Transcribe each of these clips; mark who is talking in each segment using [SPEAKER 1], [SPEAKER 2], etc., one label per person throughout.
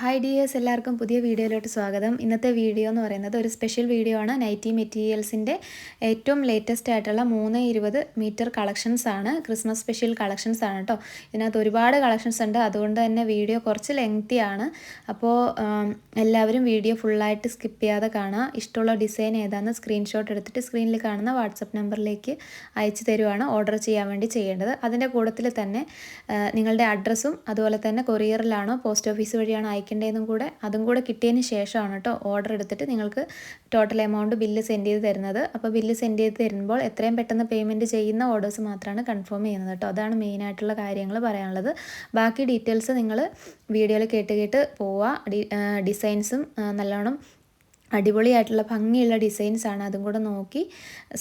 [SPEAKER 1] Hi dears എല്ലാവർക്കും പുതിയ വീഡിയോയിലോട്ട് സ്വാഗതം. ഇന്നത്തെ വീഡിയോ എന്ന് പറയുന്നത് ഒരു സ്പെഷ്യൽ വീഡിയോ ആണ്. നൈറ്റി മെറ്റീരിയൽസിന്റെ ഏറ്റവും ലേറ്റസ്റ്റ് ആയിട്ടുള്ള മൂന്ന് ഇരുപത് മീറ്റർ കളക്ഷൻസ് ആണ്. ക്രിസ്മസ് സ്പെഷ്യൽ കളക്ഷൻസ് ആണ് കേട്ടോ ഇതിനകത്ത് ഒരുപാട് കളക്ഷൻസ് ഉണ്ട്. അതുകൊണ്ട് തന്നെ വീഡിയോ കുറച്ച് ലെങ്തി ആണ്. അപ്പോൾ എല്ലാവരും വീഡിയോ ഫുള്ളായിട്ട് സ്കിപ്പ് ചെയ്യാതെ കാണുക. ഇഷ്ടമുള്ള ഡിസൈൻ ഏതാണെന്ന് സ്ക്രീൻഷോട്ട് എടുത്തിട്ട് സ്ക്രീനിൽ കാണുന്ന വാട്സപ്പ് നമ്പറിലേക്ക് അയച്ചു തരുവാണ് ഓർഡർ ചെയ്യാൻ വേണ്ടി ചെയ്യേണ്ടത്. അതിന്റെ കൂട്ടത്തിൽ തന്നെ നിങ്ങളുടെ അഡ്രസ്സും അതുപോലെ തന്നെ കൊറിയറിലാണോ പോസ്റ്റ് ഓഫീസ് വഴിയാണോ അയക്കേണ്ടതെന്നും കൂടെ അതും കൂടെ കിട്ടിയതിന് ശേഷമാണ് കേട്ടോ ഓർഡർ എടുത്തിട്ട് നിങ്ങൾക്ക് ടോട്ടൽ എമൗണ്ട് ബില്ല് സെൻഡ് ചെയ്ത് തരുന്നത്. അപ്പോൾ ബില്ല് സെൻഡ് ചെയ്ത് തരുമ്പോൾ എത്രയും പെട്ടെന്ന് പേയ്മെന്റ് ചെയ്യുന്ന ഓർഡേഴ്സ് മാത്രമാണ് കൺഫേം ചെയ്യുന്നത് കേട്ടോ. അതാണ് മെയിനായിട്ടുള്ള കാര്യങ്ങൾ പറയാനുള്ളത്. ബാക്കി ഡീറ്റെയിൽസ് നിങ്ങൾ വീഡിയോയിൽ കേട്ട് കേട്ട് പോവുക. ഡിസൈൻസും നല്ലോണം അടിപൊളിയായിട്ടുള്ള ഭംഗിയുള്ള ഡിസൈൻസ് ആണ് അതും കൂടെ നോക്കി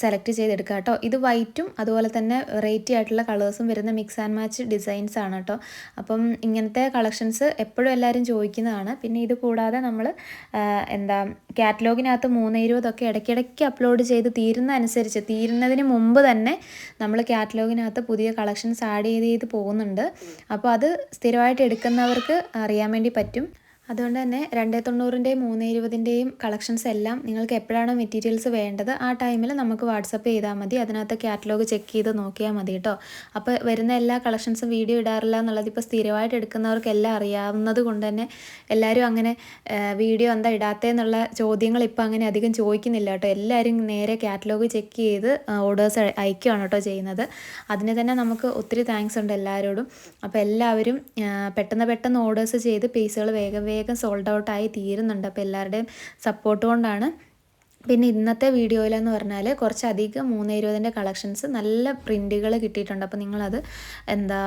[SPEAKER 1] സെലക്ട് ചെയ്തെടുക്കുക കേട്ടോ. ഇത് വൈറ്റും അതുപോലെ തന്നെ വെറൈറ്റി ആയിട്ടുള്ള കളേഴ്സും വരുന്ന മിക്സ് ആൻഡ് മാച്ച് ഡിസൈൻസ് ആണ് കേട്ടോ. അപ്പം ഇങ്ങനത്തെ കളക്ഷൻസ് എപ്പോഴും എല്ലാവരും ചോദിക്കുന്നതാണ്. പിന്നെ ഇത് കൂടാതെ നമ്മൾ എന്താ കാറ്റലോഗിനകത്ത് മൂന്ന് ഇരുപതൊക്കെ ഇടയ്ക്കിടയ്ക്ക് അപ്ലോഡ് ചെയ്ത് തീരുന്ന അനുസരിച്ച് തീരുന്നതിന് മുമ്പ് തന്നെ നമ്മൾ കാറ്റലോഗിനകത്ത് പുതിയ കളക്ഷൻസ് ആഡ് ചെയ്ത് ചെയ്ത് പോകുന്നുണ്ട്. അപ്പോൾ അത് സ്ഥിരമായിട്ട് എടുക്കുന്നവർക്ക് അറിയാൻ വേണ്ടി പറ്റും. അതുകൊണ്ട് തന്നെ രണ്ടേ തൊണ്ണൂറിന്റെയും മൂന്ന് ഇരുപതിന്റെയും കളക്ഷൻസ് എല്ലാം നിങ്ങൾക്ക് എപ്പോഴാണോ മെറ്റീരിയൽസ് വേണ്ടത് ആ ടൈമിൽ നമുക്ക് വാട്സപ്പ് ചെയ്താൽ മതി. അതിനകത്ത് കാറ്റലോഗ് ചെക്ക് ചെയ്ത് നോക്കിയാൽ മതി കേട്ടോ. അപ്പോൾ വരുന്ന എല്ലാ കളക്ഷൻസും വീഡിയോ ഇടാറില്ല എന്നുള്ളത് ഇപ്പോൾ സ്ഥിരമായിട്ട് എടുക്കുന്നവർക്കെല്ലാം അറിയാവുന്നത് കൊണ്ട് തന്നെ എല്ലാവരും അങ്ങനെ വീഡിയോ എന്താ ഇടാത്തതെന്നുള്ള ചോദ്യങ്ങൾ ഇപ്പോൾ അങ്ങനെ അധികം ചോദിക്കുന്നില്ല കേട്ടോ. എല്ലാവരും നേരെ കാറ്റലോഗ് ചെക്ക് ചെയ്ത് ഓർഡേഴ്സ് അയക്കുകയാണ് കേട്ടോ ചെയ്യുന്നത്. അതിന് തന്നെ നമുക്ക് ഒത്തിരി താങ്ക്സ് ഉണ്ട് എല്ലാവരോടും. അപ്പോൾ എല്ലാവരും പെട്ടെന്ന് പെട്ടെന്ന് ഓർഡേഴ്സ് ചെയ്ത് പീസുകൾ വേഗം വേഗം വേഗം സോൾഡ് ഔട്ട് ആയി തീരുന്നുണ്ട്. അപ്പോൾ എല്ലാവരുടെയും സപ്പോർട്ട് കൊണ്ടാണ്. പിന്നെ ഇന്നത്തെ വീഡിയോയിലെന്ന് പറഞ്ഞാൽ കുറച്ചധികം മൂന്ന് ഇരുപതിന്റെ കളക്ഷൻസ് നല്ല പ്രിന്റുകൾ കിട്ടിയിട്ടുണ്ട്. അപ്പോൾ നിങ്ങളത് എന്താ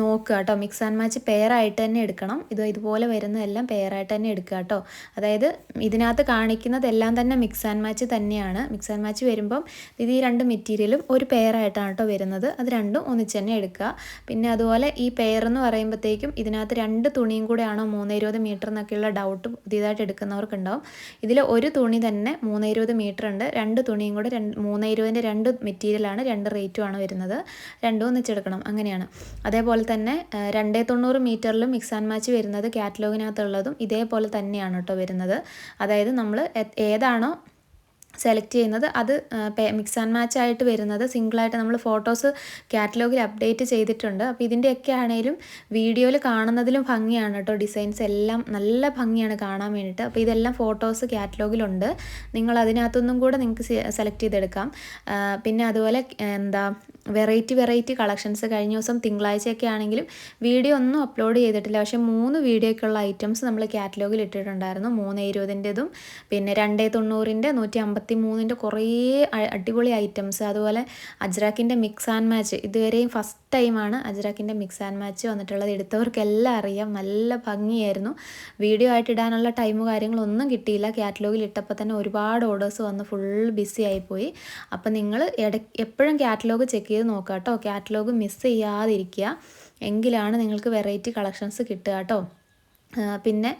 [SPEAKER 1] നോക്കുക കേട്ടോ. മിക്സ് ആൻഡ് മാച്ച് പെയറായിട്ട് തന്നെ എടുക്കണം. ഇത് ഇതുപോലെ വരുന്നതെല്ലാം പെയറായിട്ട് തന്നെ എടുക്കുക കേട്ടോ. അതായത് ഇതിനകത്ത് കാണിക്കുന്നതെല്ലാം തന്നെ മിക്സ് ആൻഡ് മാച്ച് തന്നെയാണ്. മിക്സ് ആൻഡ് മാച്ച് വരുമ്പം ഇത് ഈ രണ്ട് മെറ്റീരിയലും ഒരു പെയറായിട്ടാണ് കേട്ടോ വരുന്നത്. അത് രണ്ടും ഒന്നിച്ച് തന്നെ എടുക്കുക. പിന്നെ അതുപോലെ ഈ പെയർ എന്ന് പറയുമ്പോഴത്തേക്കും ഇതിനകത്ത് രണ്ട് തുണിയും കൂടെ ആണോ മൂന്ന് ഇരുപത് മീറ്റർ എന്നൊക്കെയുള്ള ഡൗട്ട് പുതിയതായിട്ട് എടുക്കുന്നവർക്ക് ഉണ്ടാവും ഇതിൽ ഒരു തുണി തന്നെ മൂന്ന് ഇരുപത് മീറ്റർ ഉണ്ട്. രണ്ട് തുണിയും കൂടെ രണ്ട് മൂന്ന് ഇരുപതിന്റെ രണ്ട് മെറ്റീരിയലാണ് രണ്ട് റേറ്റുമാണ് വരുന്നത്. രണ്ടും ഒന്നിച്ചെടുക്കണം അങ്ങനെയാണ്. അതേപോലെ തന്നെ രണ്ടേ തൊണ്ണൂറ് മീറ്ററിലും മിക്സ് ആൻഡ് മാച്ച് വരുന്നത് കാറ്റലോഗിനകത്തുള്ളതും ഇതേപോലെ തന്നെയാണ് കേട്ടോ വരുന്നത്. അതായത് നമ്മൾ ഏതാണോ സെലക്ട് ചെയ്യുന്നത്. അത് മിക്സ് ആൻഡ് മാച്ച് ആയിട്ട് വരുന്നത്. സിംഗിളായിട്ട് നമ്മൾ ഫോട്ടോസ് കാറ്റലോഗിൽ അപ്ഡേറ്റ് ചെയ്തിട്ടുണ്ട്. അപ്പോൾ ഇതിന്റെയൊക്കെ ആണെങ്കിലും വീഡിയോയിൽ കാണുന്നതിലും ഭംഗിയാണ് കേട്ടോ. ഡിസൈൻസ് എല്ലാം നല്ല ഭംഗിയാണ് കാണാൻ വേണ്ടിയിട്ട്. അപ്പോൾ ഇതെല്ലാം ഫോട്ടോസ് കാറ്റലോഗിലുണ്ട് നിങ്ങൾ അതിനകത്തൊന്നും കൂടെ നിങ്ങൾക്ക് സെലക്ട് ചെയ്തെടുക്കാം. പിന്നെ അതുപോലെ എന്താ വെറൈറ്റി വെറൈറ്റി കളക്ഷൻസ് കഴിഞ്ഞ ദിവസം തിങ്കളാഴ്ചയൊക്കെ ആണെങ്കിലും വീഡിയോ ഒന്നും അപ്ലോഡ് ചെയ്തിട്ടില്ല. പക്ഷേ മൂന്ന് വീഡിയോയ്ക്കുള്ള ഐറ്റംസ് നമ്മൾ കാറ്റലോഗിൽ ഇട്ടിട്ടുണ്ടായിരുന്നു. മൂന്ന് ഇരുപതിന്റെതും പിന്നെ രണ്ടേ തൊണ്ണൂറിന്റെ നൂറ്റി അമ്പത്തി മൂന്നിന്റെ കുറേ അടിപൊളി ഐറ്റംസ്. അതുപോലെ അജ്രാക്കിന്റെ മിക്സ് ആൻഡ് മാച്ച്. ഇതുവരെയും ഫസ്റ്റ് ടൈമാണ് അജ്രാക്കിന്റെ മിക്സ് ആൻഡ് മാച്ച് വന്നിട്ടുള്ളത്. എടുത്തവർക്കെല്ലാം അറിയാം. നല്ല ഭംഗിയായിരുന്നു. വീഡിയോ ആയിട്ട് ഇടാനുള്ള ടൈമോ കാര്യങ്ങളൊന്നും കിട്ടിയില്ല. കാറ്റലോഗിൽ ഇട്ടപ്പോൾ തന്നെ ഒരുപാട് ഓർഡേഴ്സ് വന്ന് ഫുൾ ബിസി ആയിപ്പോയി. അപ്പോൾ നിങ്ങൾ ഇട എപ്പോഴും കാറ്റലോഗ് ചെക്ക് ചെയ്ത് നോക്കുക കേട്ടോ കാറ്റലോഗ് മിസ് ചെയ്യാതിരിക്കുക. എങ്കിലാണ് നിങ്ങൾക്ക് വെറൈറ്റി കളക്ഷൻസ് കിട്ടുക കേട്ടോ. പിന്നെ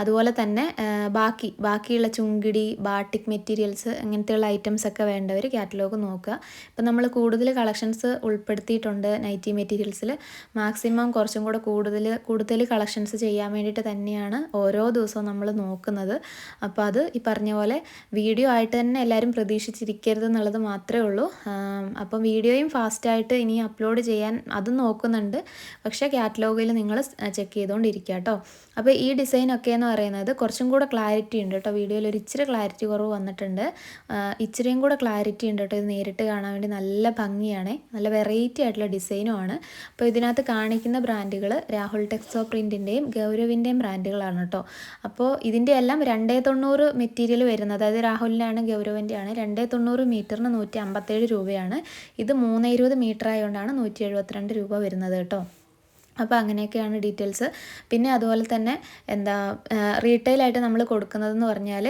[SPEAKER 1] അതുപോലെ തന്നെ ബാക്കി ബാക്കിയുള്ള ചുങ്കിടി ബാട്ടിക് മെറ്റീരിയൽസ് അങ്ങനത്തെയുള്ള ഐറ്റംസ് ഒക്കെ വേണ്ടവർ കാറ്റലോഗ് നോക്കുക. ഇപ്പം നമ്മൾ കൂടുതൽ കളക്ഷൻസ് ഉൾപ്പെടുത്തിയിട്ടുണ്ട് നൈറ്റി മെറ്റീരിയൽസിൽ മാക്സിമം കുറച്ചും കൂടെ കൂടുതൽ കൂടുതൽ കളക്ഷൻസ് ചെയ്യാൻ വേണ്ടിയിട്ട് തന്നെയാണ് ഓരോ ദിവസവും നമ്മൾ നോക്കുന്നത്. അപ്പോൾ അത് ഈ പറഞ്ഞ പോലെ വീഡിയോ ആയിട്ട് തന്നെ എല്ലാവരും പ്രതീക്ഷിച്ചിരിക്കരുത് എന്നുള്ളത് മാത്രമേ ഉള്ളൂ. അപ്പം വീഡിയോയും ഫാസ്റ്റായിട്ട് ഇനി അപ്ലോഡ് ചെയ്യാൻ അതും നോക്കുന്നുണ്ട്. പക്ഷേ കാറ്റലോഗിൽ നിങ്ങൾ ചെക്ക് ചെയ്തുകൊണ്ടിരിക്കുക കേട്ടോ. അപ്പോൾ ഈ ഡിസൈനൊക്കെ എന്ന് പറയുന്നത് കുറച്ചും കൂടെ ക്ലാരിറ്റി ഉണ്ട് കേട്ടോ. വീഡിയോയിൽ ഒരു ഇച്ചിരി ക്ലാരിറ്റി കുറവ് വന്നിട്ടുണ്ട്. ഇച്ചിരിയും കൂടെ ക്ലാരിറ്റി ഉണ്ട് കേട്ടോ. ഇത് നേരിട്ട് കാണാൻ വേണ്ടി നല്ല ഭംഗിയാണേ. നല്ല വെറൈറ്റി ആയിട്ടുള്ള ഡിസൈനുമാണ് അപ്പോൾ ഇതിനകത്ത് കാണിക്കുന്ന ബ്രാൻഡുകൾ രാഹുൽ ടെക്സോ പ്രിന്റിന്റെയും ഗൗരവിന്റെയും ബ്രാൻഡുകളാണ് കേട്ടോ. അപ്പോൾ ഇതിന്റെ എല്ലാം രണ്ടേ തൊണ്ണൂറ് മെറ്റീരിയൽ വരുന്നത് അതായത് രാഹുലിനാണ് ആണ് രണ്ടേ തൊണ്ണൂറ് മീറ്ററിന് നൂറ്റി അമ്പത്തേഴ് രൂപയാണ്. ഇത് മൂന്ന് ഇരുപത് മീറ്റർ ആയതുകൊണ്ടാണ് നൂറ്റി എഴുപത്തിരണ്ട് രൂപ വരുന്നത് കേട്ടോ. അപ്പോൾ അങ്ങനെയൊക്കെയാണ് ഡീറ്റെയിൽസ്. പിന്നെ അതുപോലെ തന്നെ എന്താ റീറ്റെയിലായിട്ട് നമ്മൾ കൊടുക്കുന്നതെന്ന് പറഞ്ഞാൽ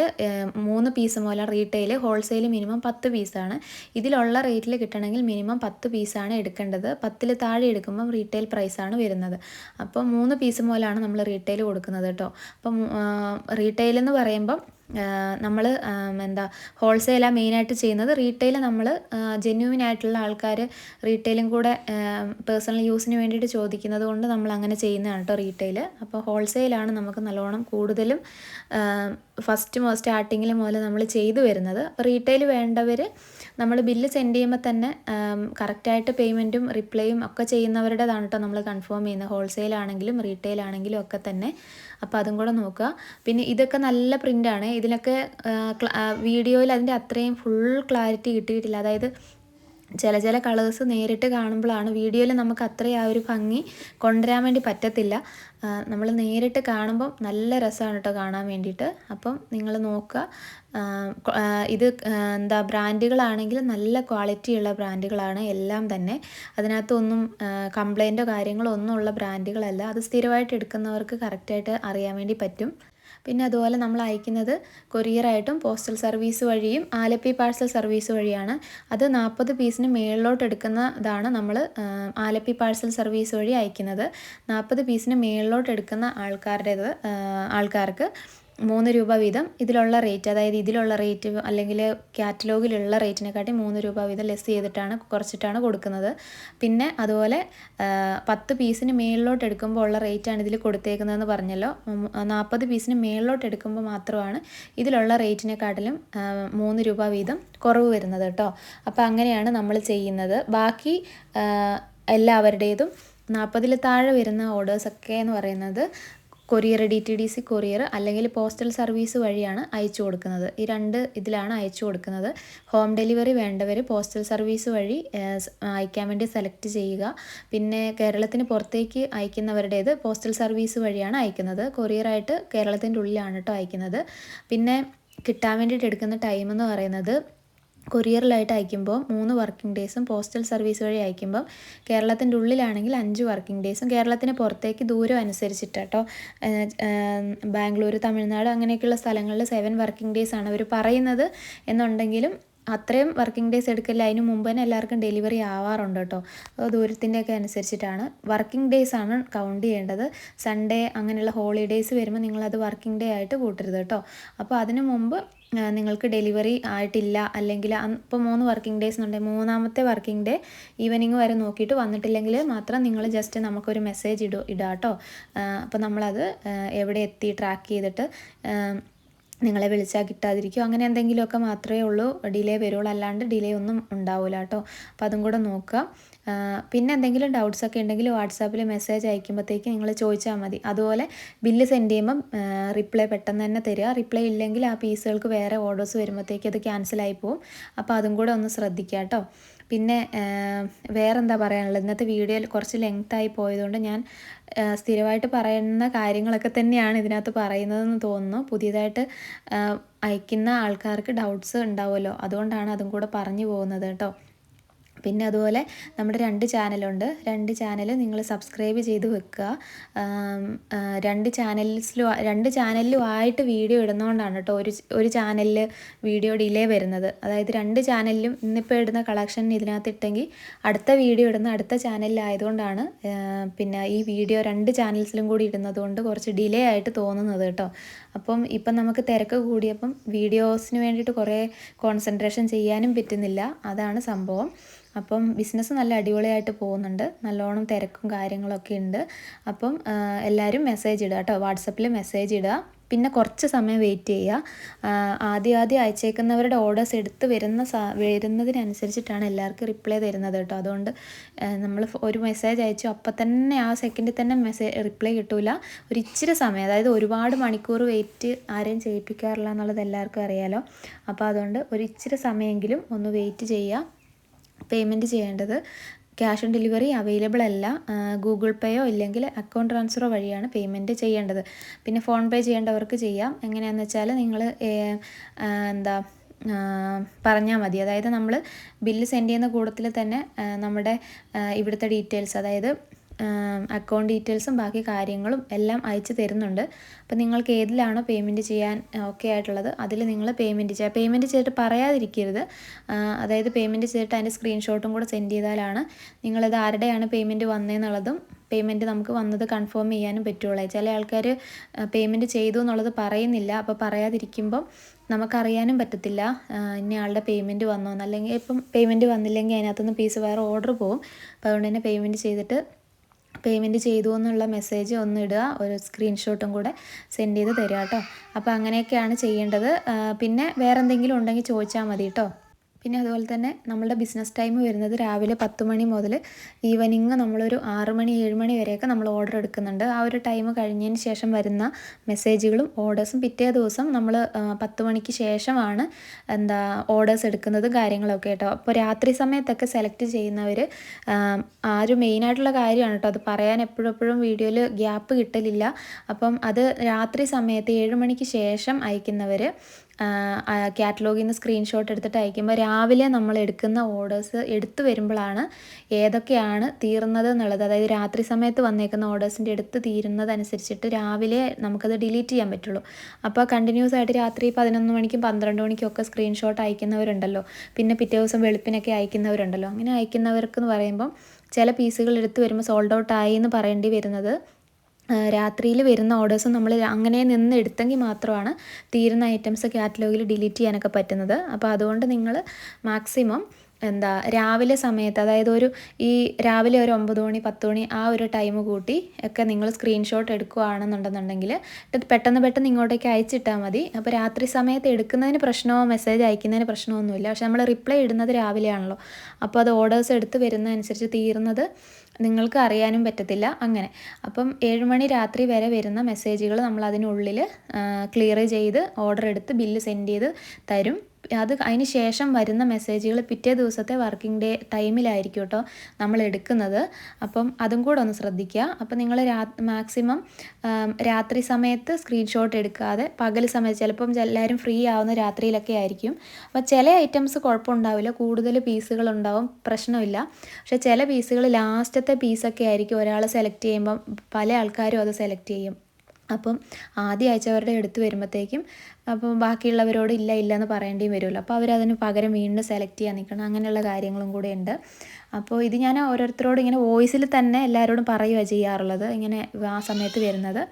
[SPEAKER 1] മൂന്ന് പീസ് മൂലം റീറ്റെയിൽ ഹോൾസെയിൽ മിനിമം പത്ത് പീസാണ്. ഇതിലുള്ള റേറ്റിൽ കിട്ടണമെങ്കിൽ മിനിമം പത്ത് പീസാണ് എടുക്കേണ്ടത്. പത്തിൽ താഴെ എടുക്കുമ്പം റീറ്റെയിൽ പ്രൈസാണ് വരുന്നത്. അപ്പോൾ മൂന്ന് പീസ് മൂലമാണ് നമ്മൾ റീറ്റെയിൽ കൊടുക്കുന്നത് കേട്ടോ. അപ്പം റീറ്റെയിൽ എന്ന് പറയുമ്പം നമ്മൾ എന്താ ഹോൾസെയിലാണ് മെയിനായിട്ട് ചെയ്യുന്നത് റീറ്റെയിൽ നമ്മൾ ജെന്യൂൻ ആയിട്ടുള്ള ആൾക്കാർ റീറ്റെയിലും കൂടെ പേഴ്സണൽ യൂസിന് വേണ്ടിയിട്ട് ചോദിക്കുന്നത് കൊണ്ട് നമ്മൾ അങ്ങനെ ചെയ്യുന്നതാണ് കേട്ടോ റീറ്റെയിൽ അപ്പോൾ ഹോൾസെയിലാണ് നമുക്ക് നല്ലോണം കൂടുതലും ഫസ്റ്റ് സ്റ്റാർട്ടിങ്ങിൽ മുതൽ നമ്മൾ ചെയ്തു വരുന്നത്. അപ്പോൾ റീറ്റെയിൽ വേണ്ടവർ നമ്മൾ ബില്ല് സെൻഡ് ചെയ്യുമ്പോൾ തന്നെ കറക്റ്റായിട്ട് പേയ്മെന്റും റിപ്ലൈയും ഒക്കെ ചെയ്യുന്നവരുടേതാണ് കേട്ടോ നമ്മൾ കൺഫേം ചെയ്യുന്നത് ഹോൾസെയിൽ ആണെങ്കിലും റീറ്റെയിൽ ആണെങ്കിലും ഒക്കെ തന്നെ. അപ്പോൾ അതും കൂടെ നോക്കുക പിന്നെ ഇതൊക്കെ നല്ല പ്രിന്റാണ് ഇതിനൊക്കെ വീഡിയോയിൽ അതിന്റെ അത്രയും ഫുൾ ക്ലാരിറ്റി കിട്ടിയിട്ടില്ല. അതായത് ചില ചില കളേഴ്സ് നേരിട്ട് കാണുമ്പോഴാണ് വീഡിയോയിൽ നമുക്ക് അത്രയും ആ ഒരു ഭംഗി കൊണ്ടുവരാൻ വേണ്ടി പറ്റത്തില്ല. നമ്മൾ നേരിട്ട് കാണുമ്പം നല്ല രസമാണ് കേട്ടോ കാണാൻ വേണ്ടിയിട്ട്. അപ്പം നിങ്ങൾ നോക്കുക. ഇത് എന്താ ബ്രാൻഡുകളാണെങ്കിൽ നല്ല ക്വാളിറ്റിയുള്ള ബ്രാൻഡുകളാണ് എല്ലാം തന്നെ. അതിനകത്തൊന്നും കംപ്ലൈന്റോ കാര്യങ്ങളോ ഒന്നും ഉള്ള ബ്രാൻഡുകളല്ല. അത് സ്ഥിരമായിട്ട് എടുക്കുന്നവർക്ക് കറക്റ്റായിട്ട് അറിയാൻ വേണ്ടി പറ്റും. പിന്നെ അതുപോലെ നമ്മൾ അയക്കുന്നത് കൊറിയറായിട്ടും പോസ്റ്റൽ സർവീസ് വഴിയും ആലപ്പി പാഴ്സൽ സർവീസ് വഴിയാണ്. അത് നാൽപ്പത് പീസിന് മേളിലോട്ട് എടുക്കുന്നതാണ് നമ്മൾ ആലപ്പി പാഴ്സൽ സർവീസ് വഴി അയക്കുന്നത്. നാൽപ്പത് പീസിന് മേളിലോട്ട് എടുക്കുന്ന ആൾക്കാരുടേത് ആൾക്കാർക്ക് മൂന്ന് രൂപ വീതം ഇതിലുള്ള റേറ്റ് അതായത് ഇതിലുള്ള റേറ്റ് അല്ലെങ്കിൽ കാറ്റലോഗിലുള്ള റേറ്റിനെക്കാട്ടി മൂന്ന് രൂപ വീതം ലെസ് ചെയ്തിട്ടാണ് കുറച്ചിട്ടാണ് കൊടുക്കുന്നത്. പിന്നെ അതുപോലെ പത്ത് പീസിന് മേളിലോട്ട് എടുക്കുമ്പോൾ ഉള്ള റേറ്റാണ് ഇതിൽ കൊടുത്തേക്കുന്നതെന്ന് പറഞ്ഞല്ലോ. നാൽപ്പത് പീസിന് മേളിലോട്ട് എടുക്കുമ്പോൾ മാത്രമാണ് ഇതിലുള്ള റേറ്റിനെക്കാട്ടിലും മൂന്ന് രൂപ വീതം കുറവ് വരുന്നത് കേട്ടോ അപ്പോൾ അങ്ങനെയാണ് നമ്മൾ ചെയ്യുന്നത്. ബാക്കി എല്ലാവരുടേതും നാൽപ്പതിൽ താഴെ വരുന്ന ഓർഡേഴ്സൊക്കെ എന്ന് പറയുന്നത് courier D T D C courier അല്ലെങ്കിൽ പോസ്റ്റൽ സർവീസ് വഴിയാണ് അയച്ചു കൊടുക്കുന്നത്. ഈ രണ്ട് ഇതിലാണ് അയച്ചു കൊടുക്കുന്നത്. ഹോം ഡെലിവറി വേണ്ടവർ പോസ്റ്റൽ സർവീസ് വഴി അയക്കാൻ വേണ്ടി സെലക്ട് ചെയ്യുക. പിന്നെ കേരളത്തിന് പുറത്തേക്ക് അയക്കുന്നവരുടേത് പോസ്റ്റൽ സർവീസ് വഴിയാണ് അയക്കുന്നത്. കൊറിയറായിട്ട് കേരളത്തിന്റെ ഉള്ളിലാണ് കേട്ടോ അയക്കുന്നത്. പിന്നെ കിട്ടാൻ വേണ്ടിയിട്ട് എടുക്കുന്ന ടൈം എന്ന് പറയുന്നത് കൊറിയറിലായിട്ട് അയക്കുമ്പോൾ മൂന്ന് വർക്കിംഗ് ഡേയ്സും പോസ്റ്റൽ സർവീസ് വഴി അയക്കുമ്പോൾ കേരളത്തിന്റെ ഉള്ളിലാണെങ്കിൽ അഞ്ച് വർക്കിംഗ് ഡേയ്സും കേരളത്തിന് പുറത്തേക്ക് ദൂരം അനുസരിച്ചിട്ട് കേട്ടോ ബാംഗ്ലൂർ തമിഴ്നാട് അങ്ങനെയൊക്കെയുള്ള സ്ഥലങ്ങളിൽ സെവൻ വർക്കിംഗ് ഡേയ്സ് ആണ് അവർ പറയുന്നത്. എന്നുണ്ടെങ്കിലും അത്രയും വർക്കിംഗ് ഡേയ്സ് എടുക്കില്ല? അതിന് മുമ്പ് തന്നെ എല്ലാവർക്കും ഡെലിവറി ആവാറുണ്ട് കേട്ടോ ദൂരത്തിന്റെയൊക്കെ അനുസരിച്ചിട്ടാണ്? വർക്കിംഗ് ഡേയ്സ് ആണ് കൗണ്ട് ചെയ്യേണ്ടത്. സൺഡേ അങ്ങനെയുള്ള ഹോളിഡേയ്സ് വരുമ്പോൾ നിങ്ങളത് വർക്കിംഗ് ഡേ ആയിട്ട് കൂട്ടരുത് കേട്ടോ. അപ്പോൾ അതിന് മുമ്പ് നിങ്ങൾക്ക് ഡെലിവറി ആയിട്ടില്ല. അല്ലെങ്കിൽ ഇപ്പോൾ മൂന്ന് വർക്കിംഗ് ഡേയ്സ് ഉണ്ട് മൂന്നാമത്തെ വർക്കിംഗ് ഡേ ഈവനിങ് വരെ നോക്കിയിട്ട് വന്നിട്ടില്ലെങ്കിൽ മാത്രം നിങ്ങൾ ജസ്റ്റ് നമുക്കൊരു മെസ്സേജ് ഇടും ഇടാം കേട്ടോ അപ്പോൾ നമ്മളത് എവിടെ എത്തി ട്രാക്ക് ചെയ്തിട്ട് നിങ്ങളെ വിളിച്ചാൽ കിട്ടാതിരിക്കും. അങ്ങനെ എന്തെങ്കിലുമൊക്കെ മാത്രമേ ഉള്ളൂ. ഡിലേ വരുള്ളൂ. അല്ലാണ്ട് ഡിലേ ഒന്നും ഉണ്ടാവില്ല കേട്ടോ അപ്പോൾ അതും കൂടെ നോക്കുക പിന്നെ എന്തെങ്കിലും ഡൗട്ട്സ് ഒക്കെ ഉണ്ടെങ്കിൽ വാട്സാപ്പിൽ മെസ്സേജ് അയക്കുമ്പോഴത്തേക്ക് നിങ്ങൾ ചോദിച്ചാൽ മതി. അതുപോലെ ബില്ല് സെൻഡ് ചെയ്യുമ്പം റിപ്ലൈ പെട്ടെന്ന് തന്നെ തരിക റിപ്ലൈ ഇല്ലെങ്കിൽ ആ പീസുകൾക്ക് വേറെ ഓർഡേഴ്സ് വരുമ്പോഴത്തേക്ക് അത് ക്യാൻസലായി പോകും അപ്പോൾ അതും കൂടെ ഒന്ന് ശ്രദ്ധിക്കുക കേട്ടോ പിന്നെ വേറെന്താ പറയാനുള്ളത്? ഇന്നത്തെ വീഡിയോയിൽ കുറച്ച് ലെങ്ത്തായി പോയതുകൊണ്ട് ഞാൻ സ്ഥിരമായിട്ട് പറയുന്ന കാര്യങ്ങളൊക്കെ തന്നെയാണ് ഇതിനകത്ത് പറയുന്നതെന്ന് തോന്നുന്നു. പുതിയതായിട്ട് അയക്കുന്ന ആൾക്കാർക്ക് ഡൗട്ട്സ് ഉണ്ടാവുമല്ലോ. അതുകൊണ്ടാണ് അതും കൂടെ പറഞ്ഞു പോകുന്നത് കേട്ടോ പിന്നെ അതുപോലെ നമ്മുടെ രണ്ട് ചാനലുണ്ട്. രണ്ട് ചാനൽ നിങ്ങൾ സബ്സ്ക്രൈബ് ചെയ്ത് വെക്കുക. രണ്ട് ചാനൽസിലും രണ്ട് ചാനലിലും ആയിട്ട് വീഡിയോ ഇടുന്നതുകൊണ്ടാണ് കേട്ടോ ഒരു ഒരു ചാനലിൽ വീഡിയോ ഡിലേ വരുന്നത്. അതായത് രണ്ട് ചാനലിലും ഇന്നിപ്പോൾ ഇടുന്ന കളക്ഷൻ ഇതിനകത്ത് ഇട്ടെങ്കിൽ അടുത്ത വീഡിയോ ഇടുന്ന അടുത്ത ചാനലിലായതുകൊണ്ടാണ് പിന്നെ ഈ വീഡിയോ രണ്ട് ചാനൽസിലും കൂടി ഇടുന്നത് കൊണ്ട് കുറച്ച് ഡിലേ ആയിട്ട് തോന്നുന്നത് കേട്ടോ. അപ്പം ഇപ്പം നമുക്ക് തിരക്ക് കൂടിയപ്പം വീഡിയോസിന് വേണ്ടിയിട്ട് കുറേ കോൺസെൻട്രേഷൻ ചെയ്യാനും പറ്റുന്നില്ല. അതാണ് സംഭവം. അപ്പം ബിസിനസ് നല്ല അടിപൊളിയായിട്ട് പോകുന്നുണ്ട്. നല്ലോണം തിരക്കും കാര്യങ്ങളൊക്കെ ഉണ്ട്. അപ്പം എല്ലാവരും മെസ്സേജ് ഇടുക കേട്ടോ. വാട്സപ്പിൽ മെസ്സേജ് ഇടുക. പിന്നെ കുറച്ച് സമയം വെയിറ്റ് ചെയ്യുക. ആദ്യം ആദ്യം അയച്ചേക്കുന്നവരുടെ ഓർഡേഴ്സ് എടുത്ത് വരുന്ന സാ വരുന്നതിനനുസരിച്ചിട്ടാണ് എല്ലാവർക്കും റിപ്ലൈ തരുന്നത് കേട്ടോ. അതുകൊണ്ട് നമ്മൾ ഒരു മെസ്സേജ് അയച്ചു. അപ്പം തന്നെ ആ സെക്കൻഡിൽ തന്നെ മെസ്സേജ് റിപ്ലൈ കിട്ടൂല. ഒരു ഇച്ചിരി സമയം അതായത് ഒരുപാട് മണിക്കൂർ വെയിറ്റ് ആരെയും ചെയ്യിപ്പിക്കാറില്ല എന്നുള്ളത് എല്ലാവർക്കും അറിയാലോ. അപ്പോൾ അതുകൊണ്ട് ഒരു ഇച്ചിരി സമയമെങ്കിലും ഒന്ന് വെയിറ്റ് ചെയ്യുക. പേയ്മെന്റ് ചെയ്യേണ്ടത്. ക്യാഷ് ഓൺ ഡെലിവറി അവൈലബിൾ അല്ല. ഗൂഗിൾ പേയോ ഇല്ലെങ്കിൽ അക്കൗണ്ട് ട്രാൻസ്ഫറോ വഴിയാണ് പേയ്മെന്റ് ചെയ്യേണ്ടത്. പിന്നെ ഫോൺ പേ ചെയ്യേണ്ടവർക്ക് ചെയ്യാം. എങ്ങനെയാണെന്ന് വെച്ചാൽ നിങ്ങൾ എന്താ പറഞ്ഞാൽ മതി. അതായത് നമ്മൾ ബില്ല് സെൻഡ് ചെയ്യുന്ന കൂട്ടത്തിൽ തന്നെ നമ്മുടെ ഇവിടുത്തെ ഡീറ്റെയിൽസ് അതായത് അക്കൗണ്ട് ഡീറ്റെയിൽസും ബാക്കി കാര്യങ്ങളും എല്ലാം അയച്ചു തരുന്നുണ്ട്. അപ്പോൾ നിങ്ങൾക്ക് ഏതിലാണോ പേയ്മെന്റ് ചെയ്യാൻ ഓക്കെ ആയിട്ടുള്ളത് അതിൽ നിങ്ങൾ പേയ്മെന്റ് ചെയ്യുക പേയ്മെന്റ് ചെയ്തിട്ട് പറയാതിരിക്കരുത്. അതായത് പേയ്മെന്റ് ചെയ്തിട്ട് അതിന്റെ സ്ക്രീൻഷോട്ടും കൂടെ സെൻഡ് ചെയ്താലാണ് നിങ്ങളത് ആരുടെയാണ് പേയ്മെന്റ് വന്നതെന്നുള്ളതും പേയ്മെന്റ് നമുക്ക് വന്നത് കൺഫേം ചെയ്യാനും പറ്റുള്ളൂ. ചില ആൾക്കാർ പേയ്മെന്റ് ചെയ്തു എന്നുള്ളത് പറയുന്നില്ല. അപ്പോൾ പറയാതിരിക്കുമ്പം നമുക്കറിയാനും പറ്റത്തില്ല ഇന്ന ആളുടെ പേയ്മെന്റ് വന്നോന്ന്. അല്ലെങ്കിൽ ഇപ്പം പേയ്മെന്റ് വന്നില്ലെങ്കിൽ അതിനകത്തുനിന്ന് പീസ് വേറെ ഓർഡർ പോകും. അപ്പോൾ അതുകൊണ്ട് തന്നെ പേയ്മെന്റ് ചെയ്തിട്ട് പേയ്മെന്റ് ചെയ്തു എന്നുള്ള മെസ്സേജ് ഒന്ന് ഇടുക. ഒരു സ്ക്രീൻഷോട്ടും കൂടെ സെൻഡ് ചെയ്ത് തരിക കേട്ടോ. അപ്പോൾ അങ്ങനെയൊക്കെയാണ് ചെയ്യേണ്ടത്. പിന്നെ വേറെ എന്തെങ്കിലും ഉണ്ടെങ്കിൽ ചോദിച്ചാൽ മതി കേട്ടോ. പിന്നെ അതുപോലെ തന്നെ നമ്മുടെ ബിസിനസ് ടൈം വരുന്നത് രാവിലെ പത്ത് മണി മുതൽ ഈവനിങ് നമ്മളൊരു ആറ് മണി ഏഴ് മണി വരെയൊക്കെ നമ്മൾ ഓർഡർ എടുക്കുന്നുണ്ട്. ആ ഒരു ടൈം കഴിഞ്ഞതിന് ശേഷം വരുന്ന മെസ്സേജുകളും ഓർഡേഴ്സും പിറ്റേ ദിവസം നമ്മൾ പത്ത് മണിക്ക് ശേഷമാണ് എന്താ ഓർഡേഴ്സ് എടുക്കുന്നത് കാര്യങ്ങളൊക്കെ കേട്ടോ. അപ്പോൾ രാത്രി സമയത്തൊക്കെ സെലക്ട് ചെയ്യുന്നവർ ആ ഒരു മെയിനായിട്ടുള്ള കാര്യമാണ് കേട്ടോ. അത് പറയാൻ എപ്പോഴും എപ്പോഴും വീഡിയോയിൽ ഗ്യാപ്പ് കിട്ടലില്ല. അപ്പം അത് രാത്രി സമയത്ത് ഏഴ് മണിക്ക് ശേഷം അയക്കുന്നവർ കാറ്റലോഗിൽ നിന്ന് സ്ക്രീൻഷോട്ട് എടുത്തിട്ട് അയക്കുമ്പോൾ രാവിലെ നമ്മൾ എടുക്കുന്ന ഓർഡേഴ്സ് എടുത്തു വരുമ്പോഴാണ് ഏതൊക്കെയാണ് തീർന്നത് എന്നുള്ളത്. അതായത് രാത്രി സമയത്ത് വന്നേക്കുന്ന ഓർഡേഴ്സിന്റെ എടുത്ത് തീരുന്നതനുസരിച്ചിട്ട് രാവിലെ നമുക്കത് ഡിലീറ്റ് ചെയ്യാൻ പറ്റുള്ളൂ. അപ്പോൾ കണ്ടിന്യൂസ് ആയിട്ട് രാത്രി പതിനൊന്ന് മണിക്കും പന്ത്രണ്ട് മണിക്കും ഒക്കെ സ്ക്രീൻഷോട്ട് അയക്കുന്നവരുണ്ടല്ലോ. പിന്നെ പിറ്റേ ദിവസം വെളുപ്പിനൊക്കെ അയക്കുന്നവരുണ്ടല്ലോ. അങ്ങനെ അയക്കുന്നവർക്ക് എന്ന് പറയുമ്പം ചില പീസുകൾ എടുത്ത് വരുമ്പോൾ സോൾഡ് ഔട്ട് ആയി എന്ന് പറയേണ്ടി വരുന്നത് രാത്രിയിൽ വരുന്ന ഓർഡേഴ്സും നമ്മൾ അങ്ങനെ നിന്ന് എടുത്തെങ്കിൽ മാത്രമാണ് തീരുന്ന ഐറ്റംസ് കാറ്റലോഗിൽ ഡിലീറ്റ് ചെയ്യാനൊക്കെ പറ്റുന്നത്. അപ്പോൾ അതുകൊണ്ട് നിങ്ങൾ മാക്സിമം എന്താ രാവിലെ സമയത്ത് അതായത് ഒരു ഈ രാവിലെ ഒരു ഒമ്പത് മണി പത്ത് മണി ആ ഒരു ടൈം കൂട്ടി ഒക്കെ നിങ്ങൾ സ്ക്രീൻഷോട്ട് എടുക്കുകയാണെന്നുണ്ടെന്നുണ്ടെങ്കിൽ പെട്ടെന്ന് പെട്ടെന്ന് ഇങ്ങോട്ടേക്ക് അയച്ചിട്ടാൽ മതി. അപ്പോൾ രാത്രി സമയത്ത് എടുക്കുന്നതിന് പ്രശ്നമോ മെസ്സേജ് അയക്കുന്നതിന് പ്രശ്നമൊന്നുമില്ല പക്ഷെ നമ്മൾ റിപ്ലൈ ഇടുന്നത് രാവിലെയാണല്ലോ. അപ്പോൾ അത് ഓർഡേഴ്സ് എടുത്ത് വരുന്നതനുസരിച്ച് തീരുന്നത് നിങ്ങൾക്ക് അറിയാനും പറ്റത്തില്ല. അങ്ങനെ. അപ്പം ഏഴുമണി രാത്രി വരെ വരുന്ന മെസ്സേജുകൾ നമ്മൾ അതിനുള്ളിൽ ക്ലിയർ ചെയ്ത് ഓർഡർ എടുത്ത് ബില്ല് സെൻഡ് ചെയ്ത് തരും. അത് അതിന് ശേഷം വരുന്ന മെസ്സേജുകൾ പിറ്റേ ദിവസത്തെ വർക്കിംഗ് ഡേ ടൈമിലായിരിക്കും കേട്ടോ നമ്മൾ എടുക്കുന്നത്. അപ്പം അതും കൂടെ ഒന്ന് ശ്രദ്ധിക്കുക. അപ്പം നിങ്ങൾ രാ മാക്സിമം രാത്രി സമയത്ത് സ്ക്രീൻഷോട്ട് എടുക്കാതെ പകൽ സമയത്ത് ചിലപ്പം എല്ലാവരും ഫ്രീ ആവുന്ന രാത്രിയിലൊക്കെ ആയിരിക്കും. അപ്പം ചില ഐറ്റംസ് കുഴപ്പമുണ്ടാവില്ല. കൂടുതൽ പീസുകൾ ഉണ്ടാവും. പ്രശ്നമില്ല. പക്ഷെ ചില പീസുകൾ ലാസ്റ്റത്തെ പീസൊക്കെ ആയിരിക്കും ഒരാൾ സെലക്ട് ചെയ്യുമ്പം പല ആൾക്കാരും അത് സെലക്ട് ചെയ്യും. അപ്പം ആദ്യം അയച്ചവരുടെ എടുത്ത് വരുമ്പോഴത്തേക്കും അപ്പം ബാക്കിയുള്ളവരോട് ഇല്ല ഇല്ല എന്ന് പറയേണ്ടിയും വരുമല്ലോ. അപ്പോൾ അവരതിന് പകരം വീണ്ടും സെലക്ട് ചെയ്യാൻ നിൽക്കണം. അങ്ങനെയുള്ള കാര്യങ്ങളും കൂടെ ഉണ്ട്. അപ്പോൾ ഇത് ഞാൻ ഓരോരുത്തരോട് ഇങ്ങനെ വോയിസിൽ തന്നെ എല്ലാവരോടും പറയുക ചെയ്യാറുള്ളത്. ഇങ്ങനെ ആ സമയത്ത് വരുന്നത്.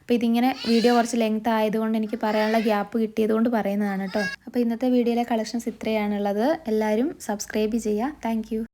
[SPEAKER 1] അപ്പോൾ ഇതിങ്ങനെ വീഡിയോ കുറച്ച് ലെങ്ത് ആയതുകൊണ്ട് എനിക്ക് പറയാനുള്ള ഗ്യാപ്പ് കിട്ടിയതുകൊണ്ട് പറയുന്നതാണ് കേട്ടോ അപ്പോൾ ഇന്നത്തെ വീഡിയോയിലെ കളക്ഷൻസ് ഇത്രയാണുള്ളത്. എല്ലാവരും സബ്സ്ക്രൈബ് ചെയ്യുക. താങ്ക്